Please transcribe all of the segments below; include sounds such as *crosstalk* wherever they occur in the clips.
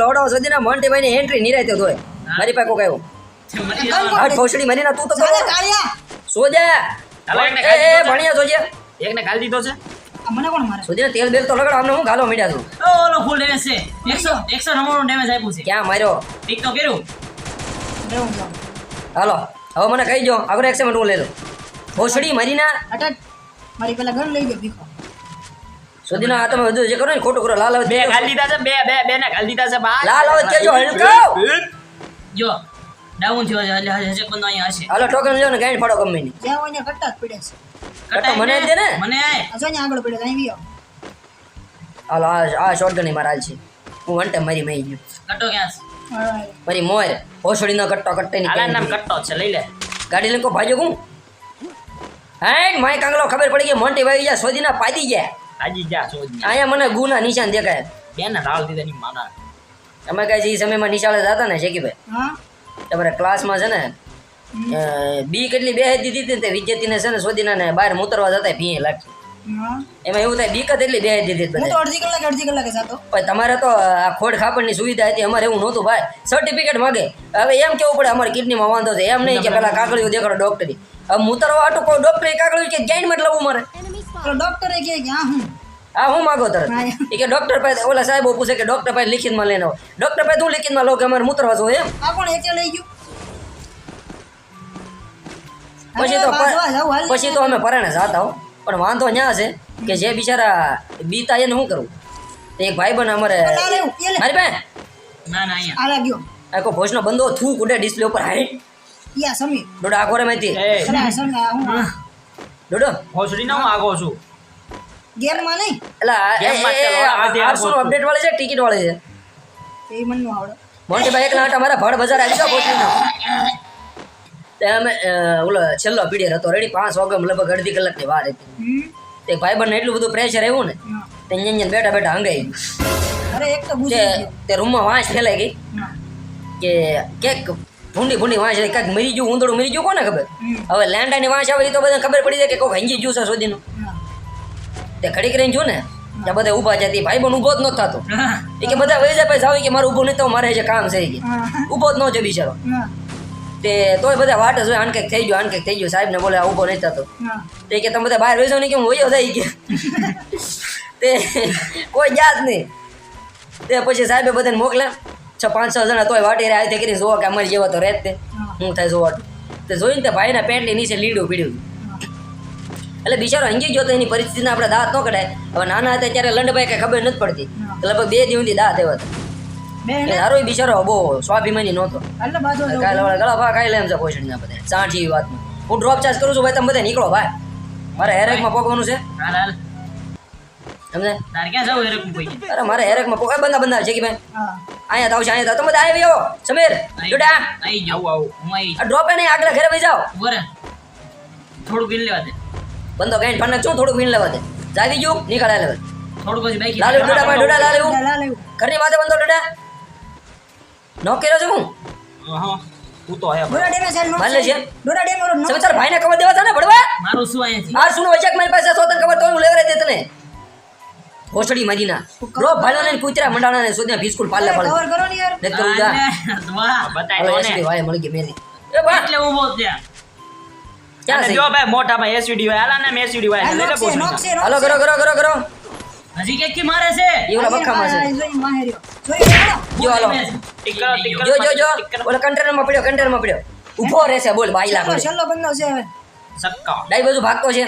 લોડો સુધીના મોન્ટી ની એન્ટ્રી નિરાયતે હોય. મારી પાસે કોક આવ્યો. મરી ફોસડી હાથ ના તું તો સોજા એ ભણિયા સોજે. ભણ્યા એકને ખાલી દીધો છે. મને કોણ મારે? સુધીને તેલ બેલ તો લગાડો આમને હું ગાલો મીડ્યા છું. ઓલો ફૂલ ડેમેજ છે. 100 199 નું ડેમેજ આપ્યું છે. ક્યાં માર્યો? ઠીક તો કર્યું. હાલો હવે મને કહી જો આગળ એક સેમેન્ટ હું લઈ લઉં ફોસડી મરીના અટટ મારી પેલા ઘર લઈ ગયો ભીખો. સુધીના હાથમાં બધું જે કરો ને ખોટું કરો લાલ બે ખાલી દીધા છે બે બે બે ને ખાલી દીધા છે બા લાલ આવે કેજો હલકો જો ડાઉન થયો છે એટલે હજે બંદો અહીંયા હશે. હાલો ટોકન લ્યો ને ગાઈડ ફાડો ગમે ની જે હોય ને કટ્ટા પડે છે. કટ્ટો મને દે ને. મને. આય આ જો અહીંયા આગળ પડે અહીં બી હાલો આ આ શોટગનની મારા છે. હું વંટે મારી મઈ ગયો. કટો ક્યાં છે. મારી મોર ભોસડી નો કટ્ટો કટ્ટે ની આલા નામ કટ્ટો છે લઈ લે. ગાડી લઈને કો ભાજો કું હે? માય કાંગલો ખબર પડી ગઈ મોન્ટી ભાઈ ગયા સોદીના પાદી ગયા. હાજી જા સોજી અહીંયા મને ગુના નિશાન દેખાય. બે ને રાળ દીધા ની માના. તમે કઈ જે સમયમાં નિશાળે જતા ને શેકીભાઈ? હા? તમારે ક્લાસમાં છે ને બી કેટલી બે દીધી હતી ને તે વિદ્યાર્થીને છે ને શોધીને ને બહાર મૂતરવા જતા ભી લાગતી એમાં એવું થાય બીક એટલી બે દીધી હું તો અડધી કલાક અડધી કલાકે જતો. પણ તમારે તો આ ખોડ ખાપડની સુવિધા હતી અમારે એવું નહોતું ભાઈ. સર્ટિફિકેટ માગે. હવે એમ કેવું પડે અમારે કિડનીમાં વાંધો છે. એમ નહીં કે પેલા કાગળિયું દેખાડો ડોક્ટરી હવે મૂતરવા હાટું કોઈ ડોક્ટરે કાગળિયું કે ગાઈડ મતલબ મારે? તો ડોક્ટરે કહે કે હા હું? આ હું માગો તરત. એ કે ડોક્ટર પાસે ઓલા સાહેબો પૂછે કે ડોક્ટર પાસે લિખિતમાં લઈને આવો. ડોક્ટર પાસે હું લિખિતમાં લો કે અમારે મૂતરવા જવું એમ. આ કોણ એકે લઈ ગયું? પછી તો. પછી તો અમે પરાણે જાતા હો. પણ વાંધો ન્યા છે કે જે બિચારા બીતા એને શું કરવું એક ભાઈ બન અમારે મારી બેન ના ના અહીંયા. આ લાગ્યો. કોઈ ભોજનો બંધો થૂક ઉડે ડિસ્પ્લે ઉપર હાઈ યા સમી ડોડા આખોરે માહિતી હું ડોડો હોસડી ના હું આગો છું. ગેમમાં નહીં? એટલે આઠસો અપડેટ વાળી છે? ટિકિટ વાળી છે? એ મને નું આવડે. મોન્ટીભાઈ એકલા આટા મારા ભડ બજાર આવી ગયા ભોજનો તે અમે ઓલો છેલ્લો પીડિયર હતો. રેડી પાંચ વાગે લગભગ અડધી કલાકની વાર હતી. તે ભાઈ બંને એટલું બધું પ્રેશર આવ્યું ને. તે અહીંયા બેઠા બેઠા હંગાઈ ગયું. અરે એક તો તે રૂમમાં વાંસ ફેલાઈ ગઈ કે કેક ભૂંડી ભૂંડી વાંસ કાંઈક મરી ગયું ઊંધડું મરી ગયું કોને ખબર? હવે લેન્ડાની વાંસ આવે એ તો બધાને ખબર પડી જાય કે કોઈ હંજી ગયું છે સોદીનું તે ઘડીક રહીને જો ને ત્યાં બધા ઊભા છે તે ભાઈ પણ ઊભો જ નતો થતો. એ કે બધા વહી જાય પછી જાવ કે મારે ઊભું નહીં તો મારે જે કામ છે ગયું કે ઊભો જ ન જો બિચારો. તે તોય બધા વાટ જ હોય આને કંઈક થઈ ગયો આને કંઈક થઈ ગયો સાહેબને બોલે આ ઊભો નહીં થતો. તે કે તમે બધા બહાર વહી નહીં ને કે હું વયો થઈ કે? તે કોઈ જાત નહીં. તે પછી સાહેબે બધાને મોકલ્યા. છ પાંચ છ જણા તોય વાટી રહ્યા કરીને જોવા કે અમારી જેવા તો રહે તે. હું. થાય જોવા તો જોઈને તે ભાઈના પેન્ટની નીચે લીડું પીડ્યું. એટલે બિચારો હંગી ગયો તો એની પરિસ્થિતિને આપણે દાંત ન કઢાય. હવે નાના હતા ત્યારે લંડભાઈ કઈ ખબર નથી પડતી. લગભગ બે દિવસથી દાંત આવ્યા હતા. હારો બિચારો બહુ સ્વાભિમાની નહોતો. ગળા ભા ખાઈ લે એમ છે પોષણ ના બધા. સાંઠી વાતમાં. હું ડ્રોપ ચાર્જ કરું છું ભાઈ તમે બધા નીકળો ભાઈ. મારે હેરેકમાં પોકવાનું છે. હાલ હાલ. સમજે તાર ક્યાં જાવ એ રકમ કોઈ અરે મારે હેરેકમાં માં કોઈ બંદા બંદા છે કે ભાઈ? અહીંયા તાવ છે અહીંયા તો તમે બધા આવી આવો સમીર જોડા અહીં જાવ આવું હું અહીં આ ડ્રોપ એને આગળ ઘરે વહી જાવ બરે થોડું ગીન લેવા દે. બંધો કઈ ફાન શું? થોડું ગીન લેવા દે. જાવી ગયું નીકળ આલે થોડું પછી બાઈક લાલ ડોડા ભાઈ ડોડા લાલે હું ઘરની માથે બંધો ડોડા. નો કેરો છું હું? તો ડેમે છે. ડેમે ભાઈને ખબર દેવા છે ને ભડવા? મારું શું અહીંયા શું હોય છે મારી પાસે સોતન ખબર તો હું લેવરાઈ દે તને. ઘોસડી મદીના રો ભાલો ને કૂતરા મંડાણા ને સુધ્યા બિસ્કુલ પાલે પાલે. કવર કરો ને યાર. ને તો જા વાહ બતાય તો ને. ભાઈ મળી ગઈ મેલી. એ બા. એટલે ઊભો થયા ક્યાં છે? જો ભાઈ મોટામાં એસયુડી હોય આલા ને એસયુડી હોય એટલે લઈ લે નોક છે નોક પોસડી છે નોક હાલો કરો કરો કરો કરો. હજી કે કે મારે છે? એ ઓલા બખામાં છે. જો હાલો. જો જો જો. ઓલો કન્ટેનરમાં પડ્યો કન્ટેનરમાં પડ્યો. ઊભો રહેશે બોલ બાઈલા છેલ્લો છેલ્લો બંદો છે હવે. સક્કા. ડાઈ બાજુ ભાગતો છે.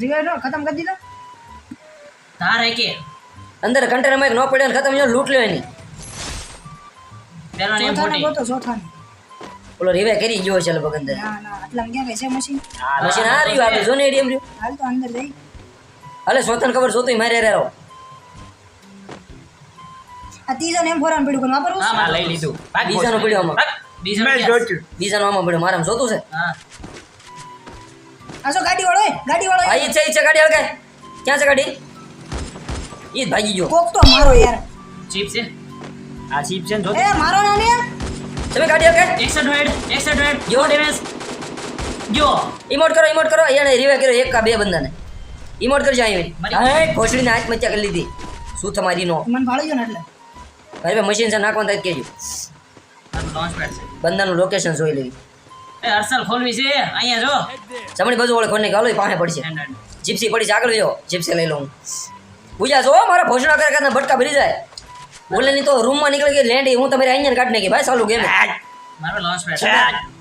જીગાડો ખતમ કરી દીધો? તારે કે અંદર કન્ટેનરમાં એક નો પડ્યો ને ખતમ જો લૂંટ લ્યો એની. પેલા ને એમ તો ચોથાને. ઓલો રિવે કરી ગયો છે લગભગ અંદર ના ના આટલા ગયા છે મશીન મશીન આ રહ્યું આપણે જોને એડીએમ રહ્યું. હાલ તો અંદર જઈ હાલે સોતન ખબર જોતું મારે રે રહો આ ત્રીજા ને એમ ફોરાન પડ્યું પણ વાપરવું હા લઈ લીધું. ભાગ બીજાનો પડ્યો આમાં. બીજાનો ક્યાં? બીજાનો આમાં પડ્યો મારામાં જોતું છે? હા. આ શું ગાડી વાળો? ગાડી વાળો આ ઈચ્છા ઈ છે ઈ છે ગાડી હળગાય ક્યાં છે ગાડી? જ ભાગી ગયો કોક તો મારો યાર. ચીપ છે. આ ચીપ છે જો. એ મારો ના ને તમે ગાડી હળગાય 61 હેડ 61 હેડ. જો. જો ડેમેજ જો. ઇમોટ કરો ઇમોટ કરો. એને રિવે કર્યો એક કા બે બંદાને. ઇમોટ કરજો અહીં હે હા ઘોસડીને હાથ મચ્યા કરી લીધી. શું તમારી નો? મન ભાળી ગયો ને એટલે. ભાઈ ભાઈ મશીન છે નાખવાનું થાય છે. બંદાનું લોકેશન જોઈ લેવી. એ અરસલ ખોલવી છે. અહીંયા જો. જમણી બાજુ વળે ખોને ગાલો પાસે પડશે. જીપસી જીપ્સી પડી છે આગળ જો જીપ્સી લઈ લઉં. બુજા જો મારા ભોજના કરે કરતા ભટકા ભરી જાય. બોલે નહીં તો રૂમમાં નીકળી ગઈ લેન્ડ હું તમારે અહીંયા કાઢી નાખી ભાઈ સાલું ગેમ મારો launch pad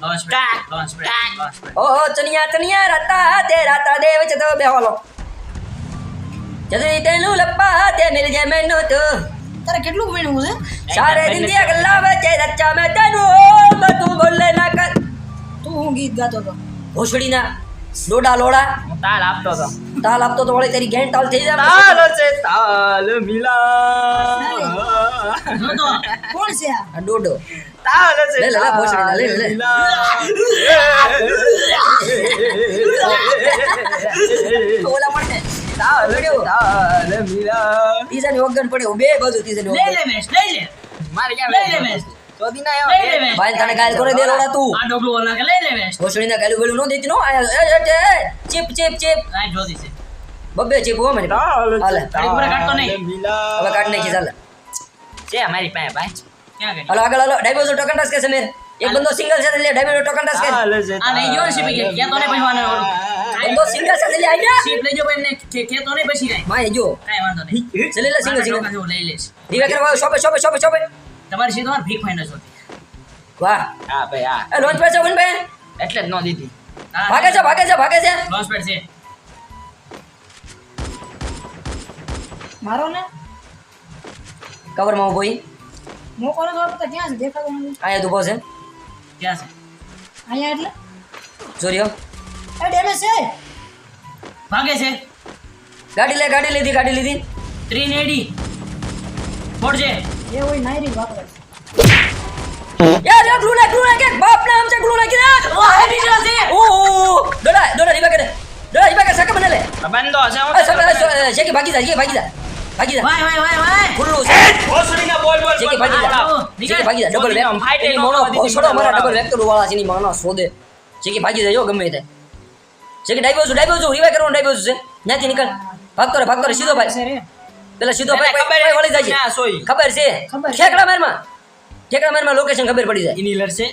launch pad launch pad launch chaniya ચનિયા રાતા તે રાતા દેવ છે તો બેહવાલો જલ્દી તેનું લપ્પા તે મિલ જાય મેનુ તો તારે કેટલું વીણવું છે? સારે રચ્ચા મેં તેનું તું બોલે ના કર. તું ગીત ગાતો તો ભોસડીના ડોડા લોડા. તાલ આપતો હતો તાલ આપતો તો વળી તારી ગેંગ તાલ થઈ જાય છે તાલ મિલા. તો કોણ છે આ? ડોડો. તાલ છે લે લે લે ભોસડીના લે લે ઓલા મળે તાલ તીજાની ઓગન પડે બે બાજુ તીજાની ઓગન લે મેશ લે લે. મારે ક્યાં લે લે મેશ લઈ લે મેશ ભાઈ તને ગાયલ કરે દે રોડા તું. આ ડોગલું ઓલા કે લઈ લે મેશ ભોસડીના ગાયલું ગળું નો દેતી નો. આયા એ, એ, એ, ચીપ ચીપ ચીપ. આ જોદી છે. બબ્બે ચીપ હો મને. હાલે ઘડીક ઉપર કાટતો નહીં. હવે કાટ નાખી ચાલ છે અમારી પાસે ભાઈ. ક્યાં હાલો આગળ હાલો. ડાયબોઝો ટોકન ટાસ્ક છે સમીર. એક બંદો સિંગલ છે એટલે ડાયબોઝો ટોકન ટાસ્ક છે. આ લઈ ગયો ને શીપી કે ક્યાં તો નહીં બંદો સિંગલ છે એટલે આઈ શીપ લઈ ગયો ભાઈ ને કે કે તો નહીં પછી જાય ભાઈ જો. કાઈ વાંધો નહીં. ચલે લે સિંગલ સિંગલ લઈ લેશ. રીવે કરવા શોપે શોપે શોપે શોપે તમારી સીધો ભીખ ફાઈને જોતી વાહ. હા ભાઈ હા. એ લોન્ચ પેડ છે બે એટલે જ ન દીધી ભાગે છે ભાગે છે ભાગે છે. લોન્ચ પેડ છે. મારો ને? કવરમાં ઊભો ઈ. કોનો નતો તો ક્યાં છે? દેખાતો નથી. આયા દુબો છે. ક્યાં છે? આયા એટલે? જોરિયો એ ડેમેજ છે. ભાગે છે. ગાડી લે ગાડી લીધી ગાડી લીધી. ત્રીન એડી ફોડજે. એ હોય નાયરી વાપરે યાર યાર ગ્લુ ના ગ્લુ ના કે બાપ નામ છે ગ્લુ ના કે ઓ હેડી જો છે. ઓ ડોડા ડોડા રીવા કરે. ડોડા રીવા કે સકે બને લે. બંધો છે હું. એ સકે છે કે ભાગી જા છે ભાગી જા ભાગી જા. વાય વાય વાય વાય! ખુલ્લું છે. ભોસડીના બોલ બોલ છે કે ભાગી જા. છે કે ભાગી જા ડબલ વેક ફાઈટ નો મોનો ભોસડો મારા. ડબલ વેક્ટર વાળા છે એની માનો સોદે છે કે ભાગી જાય ગમે તે. છે કે ડાઈબોઝ ડાઈબોઝ રીવા કરવાનું ડાઈબોઝ છે. ત્યાંથી નીકળ. ભાગતો રે ભાગતો રે સીધો ભાઈ છે રે. પેલા સીધો ભાઈ ખબર વળી જાય? ખબર છે. ઠેકડા મારમાં. ઠેકડા મારમાં લોકેશન ખબર પડી જાય. ઇની લડશે.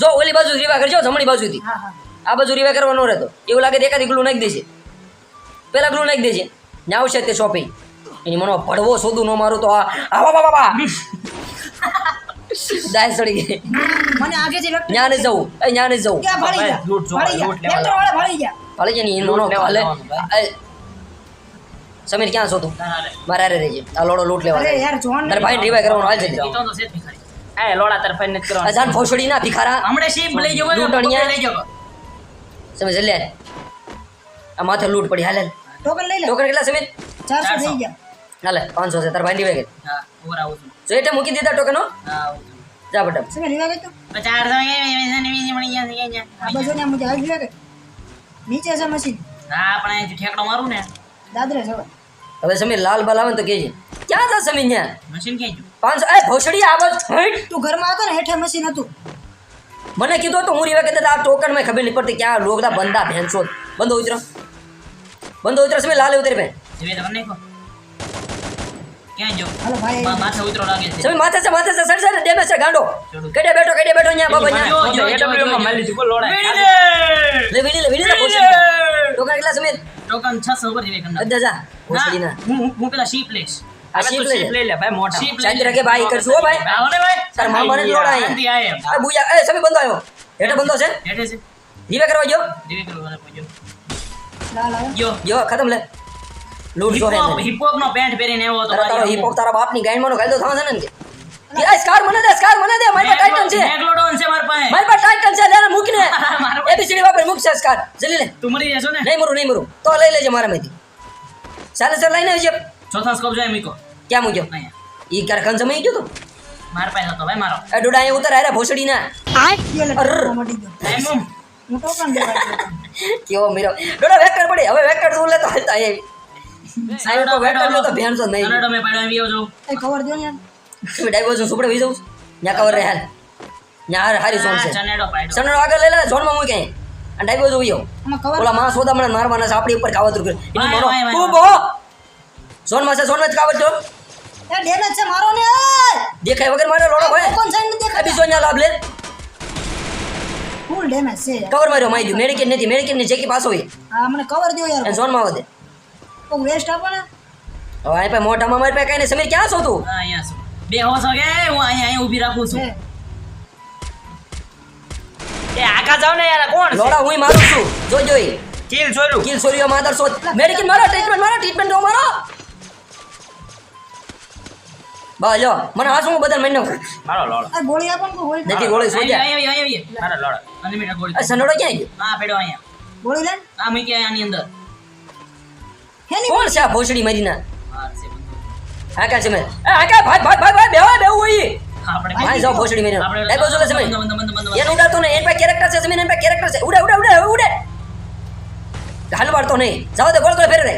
જો ઓલી બાજુ રીવા કરજો જમણી બાજુથી. હા હા. આ બાજુ રીવા કરવાનો રહેતો. એવું લાગે એકાદી ગ્લુ નાખી દેશે પેલા ગ્લુ નાખી દેશે ને આવશે તે શોપિંગ એની મનો ભડવો શોધું ન મારું તો આ આવા બાબા બા દાય સડી ગઈ. મને આગેથી વ્યક્તિ ન્યા જવું. એ ન્યા નહીં જવું ભાળી જા લૂંટ જા ભાળી જા જા ભાળી જા ભલે ને એનો લૂંટ સમીર ક્યાં છો તું? મારે હારે રહેજે. આ લોડો લૂટ લેવા અરે યાર જોન તારે ભાઈ રિવાઈ કરવાનો હાલ છે તો તો ભિખારી. એ લોડા તરફ નથી આ કરવાનું જાન ફોસડી ના ભિખારા. હમણે શીપ લઈ જવો હોય લઈ જવો સમીર જલ્દી હાલ. આ માથે લૂટ પડી. હાલે ટોકન લઈ લે. ટોકન કેટલા સમીર? ચારસો ચારસો. થઈ ગયા. હાલે પાંચસો છે. તાર ભાઈ રિવાઈ ગઈ હા ઓર આવું છું. જો એટલે મૂકી દીધા ટોકનો? હા જા બટા તમે રીવા ગઈ તો ચાર મળી ગયા આ બાજુ ને મુજે આવી ગઈ નીચે છે મશીન હા પણ અહીંથી ઠેકડો મારું ને. દાદરે છે હવે સમીર લાલ બાલ આવે ને તો કહેજે ક્યાં હતા સમીર ત્યાં મશીન ક્યાં ગયું પાંચસો એ ભોસડી હટ. તું ઘરમાં હતો ને હેઠે મશીન હતું. મને કીધું તો હું રીવા કહેતા આ ટોકનમાં ખબર નહીં પડતી ક્યાં લોગદા બંદા ભેંસો. બંધો ઉતરો. બંધો ઉતરો સમીર લાલ ઉતરી ભાઈ. ક્યાં ગયો હાલો ભાઈ. માથે ઉતરો લાગે છે. સમીર માથે છે માથે છે સર સર ડેમેજ છે ગાંડો. ચડું. બેઠો કેડે બેઠો ન્યા બાબા જો, જો, જો, માં મારી લીધું, બોલ લોડા. લે વીડી લે વીડી લે ભોસડી ટોકન કેટલા સમીર ટોકન 600 ઉપર જીવે કરી અદ્દા જા ભોસડી ના ના, હું હું- હું પેલા શીપ લઈશ. આ શીપ તું શીપ લે. ભાઈ મોટા. શીપ લઈ શાંતિ લે. ભાઈ કરશું હો ભાઈ. આવો ને ભાઈ. તાર મામાને જ લોડા અહીંયા. શાંતિ બુજા એ સમીર બંધો આવ્યો. હેઠે બંધો છે? હેઠે છે. રીવે કરવા જો. ખતમ લે. લૂટ જો હે હિપહોપ હિપહોપ નો પેન્ટ પહેરીને આવ્યો હતો તારો ભાઈ. હિપ હોપ તારા બાપની ગાયનમાં નો કાયદો થવા છે ને કે? સ્કાર મને દે સ્કાર મને દે મારી પાસે ટાઇટન છે. મેગ્લોડોન છે મારી પાસે. મારી પાસે ટાઇટન છે લેને મૂકને એબીસીડી *laughs* વાપર મૂક છે સ્કાર જલ્દી લે. તું મરી જશો ને? નહીં મરું નહીં મરું. તો લઈ લેજે મારા માંથી. ચાલે ચાલ લઈને આવજે. ચોથા સ્કોપ જાય મીકો. ક્યાં મૂક્યો? ઈ કાર ખંજ સમય ગયો તો? મારા પાસે હતો ભાઈ મારો. એ ડોડા અહીંયા ઉતર આરે ભોસડી ના મટી ગયો દેવા કેવો મીરો. ડોડા વેકર પડી. હવે વેકર તું લેતો હાલતા આવી સાહેબ તો વેકર નો તો ભેણસો નહીં. કનડો મેં પાડ્યો આવી જાઉં એ કવર દો ને તમે ડાઈવોઝ સુપડે વી જવું ન્યા કવર રે હાલ. ન્યા હાર- ઝોન છે. ચનેડો પાડ્યો. સનડો આગળ લઈ લે ઝોનમાં મૂકે અને ડાઈવોઝ ઉયો ઓલા માં સોદા મને મારવાના છે આપણી ઉપર કાવતરું કરે. એની વાય, મનો વાય, વાય. તું બો ઝોનમાં છે જ કાવત જો એ ડેમેજ છે મારો ને દેખાય વગર મારે લોડો ભાઈ. કોણ સાઈડ નથી આ બીજો ન્યા લાભ લે. ફૂલ ડેમેજ છે. કવર માર્યો મારી દીધું મેડિકેટ નથી મેડિકેટની જેકી પાસ હોય. મને કવર દો યાર. અને ઝોનમાં આવે દે કોક વેસ્ટ આપો ને? હવે આ પાસે મોઢામાં મારી પાસે કઈ નહીં. સમીર ક્યાં છો તું? હા અહીંયા છું. બે હો છો કે? હું અહીંયા અહીં ઊભી રાખું છું. એ આગા જાવ ને યાર કોણ લોડા હું મારું છું. જો જોઈ. કિલ છોડ્યું. કિલ સોરીઓ માદર શોધ. મેડિકેટ મારો ટ્રીટમેન્ટ મારો ટ્રીટમેન્ટ દો મારો. બા લો મને આ શું હું બધા મહિનો મારો લોડો. આ ગોળી આપો ને ગોળી નથી ગોળી અહીંયા અહીં અહીંયા અહીંયા મારો લોડો. અનલિમિટેડ ગોળી. આ સનોડો ક્યાં ગયો હા પેડો અહીંયા. ગોળી લે આ મૂકી આની અંદર. હેની કોણ છે આ ભોસડી મારીના? હા છે મેં? એ હા કા ભાઈ ભાઈ ભાઈ ભાઈ બેવા બેહું હોય આપણે ભાઈ જાવ ભોસડી મારીના. આપણે એ બાજુ છે મે. એને ઉડાડતો નહીં. એન પા કેરેક્ટર છે જમીન એન પા કેરેક્ટર છે. ઉડે ઉડે ઉડે ઉડે. હાલ વાળતો નહીં જાવ દે ગોળ ગોળ ફેરે રે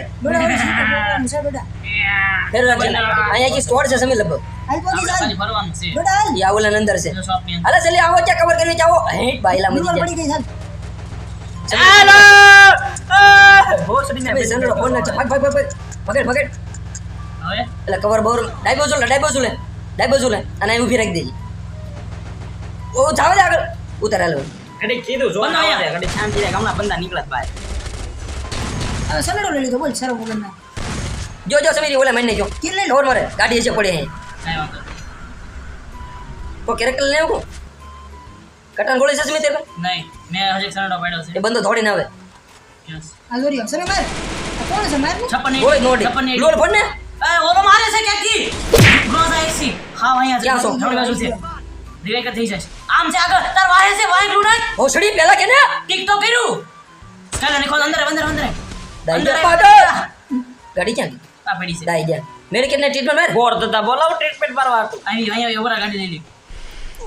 ફેરે રાખજે અહીંયા કી સ્ટોર છે જમીન લગભગ. હાલ પોકી આપણે ફરવાનું છે. બેટા હાલ. ઈ આવું અંદર છે. હાલે જલ્દી આવો ક્યાં કવર કરી જાઓ. હેટ જાય પડી ગઈ ચાલ ફોન ભાગ ભાગ ભાગ. પકડ પકડ હવે? એટલે કવર બોર ડાઈ બાજુ લે ડાઈ બાજુ લે ડાઈ બાજુ લે અને અહીં ઊભી રાખી દેજે. ઓ જાવ જ આગળ. ઉતાર હાલ. કડી કીધું જો ના અહીંયા. કડી શાંતિ રાખ હમણાં બંદા નીકળત બહાર. હવે સનડો લઈ લીધો. બોલ સરો વગર ના. જો જો સમીરી ઓલા મને જો. કિલ લઈ લોર મારે? ગાડી છે પડી અહીં. તો કેરેક્ટર લઈને આવું કટન ગોળી છે સમીર તેરે નહીં મેં હજી સનડો પાડ્યો છે. એ બંદો દોડીને આવે. Yes. આ જોરી સમે માર આ કોણ છે માર ને છપ્પન eighty. ગોળી નોડી છપ્પન eighty. લોલ ફોન ને એ, ઓલો મારે છે ક્યાંકથી Bronze IC. હા અહીંયા છે ક્યાં છો? જમણી બાજુ છે Revive થઈ જશે આમ છે આગળ તાર વાહે છે વાહે ગ્લું નાખ ભોસડી પેલા કે ને ટીક તો કર્યું ચાલ આને ખોલ અંદર અંદર અંદર દાઈ અંદર જા પાગલ ગાડી ક્યાં ગઈ આ પડી છે દાઈ જા મેરે કે ટ્રીટમેન્ટ માર બોર થતા બોલાવો ટ્રીટમેન્ટ મારવા હતું આવી અહીંયા ઓવરા ગાડી લઈ લી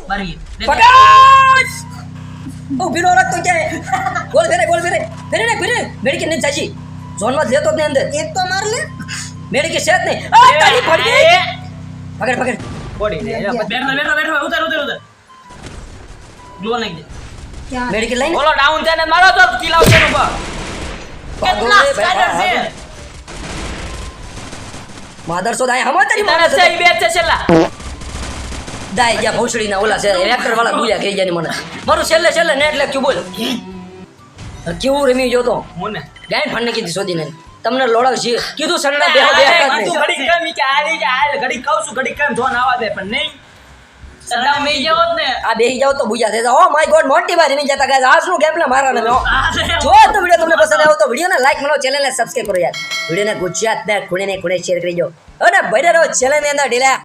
બારી પકડ ઓ બીનો રાખતો ક્યાં ગોલ ફેરે ગોલ ફેરે ફેરે ને ફેરે મેડિકે ને જાજી. ઝોનમાં લેતો જ નહીં અંદર. એક તો માર લે. મેડિકે છે જ નહીં. આ તારી પડી ગઈ. પકડ પકડ. પડી બેઠો બેઠો બેઠો. ઉતાર ઉતર ઉતર. ગ્લો નાખ દે. ક્યાં? મેડિકેટ લઈને. બોલો ડાઉન છે ને મારો તો કિલ આવશે નો ઉપર કેટલા સ્ટાર્ટર છે? માદરસો દાય હમો તારી છે ઈ બે છે છેલ્લા. દાય ગયા ભોસડીના ઓલા છે એક્ટર વાળા ભૂલ્યા કહી જાય મને. મારું છેલ્લે છેલ્લે નેટ લખ્યું બોલ. કેવું રમી જોતો તો? મને? ગાય ફાંડ કીધી શોધીને. તમને લોડાવ છે. કીધું સનડા બે બે ઘડી નહીં કેમ? કે હાલી જા હાલ ઘડીક કહું છું ઘડી કેમ? જોન આવા દે પણ નહીં. સદ્દામ મેં જેવો ને. આ બેહી જાવ તો બુજા થઈ જાવ ઓ માય ગોડ મોટી બાર રમી જતા ગાઈસ ગેમ પ્લે મારા ને આ. જો તો વિડિયો તમને પસંદ આવ્યો તો વિડિયોને લાઈક કરો ચેનલને સબસ્ક્રાઇબ કરો યાર. વિડિયોને ગુજરાતના ખૂણે ને ખૂણે શેર કરી દો. અને ભાઈ રહો ચેનલની અંદર ઢીલા.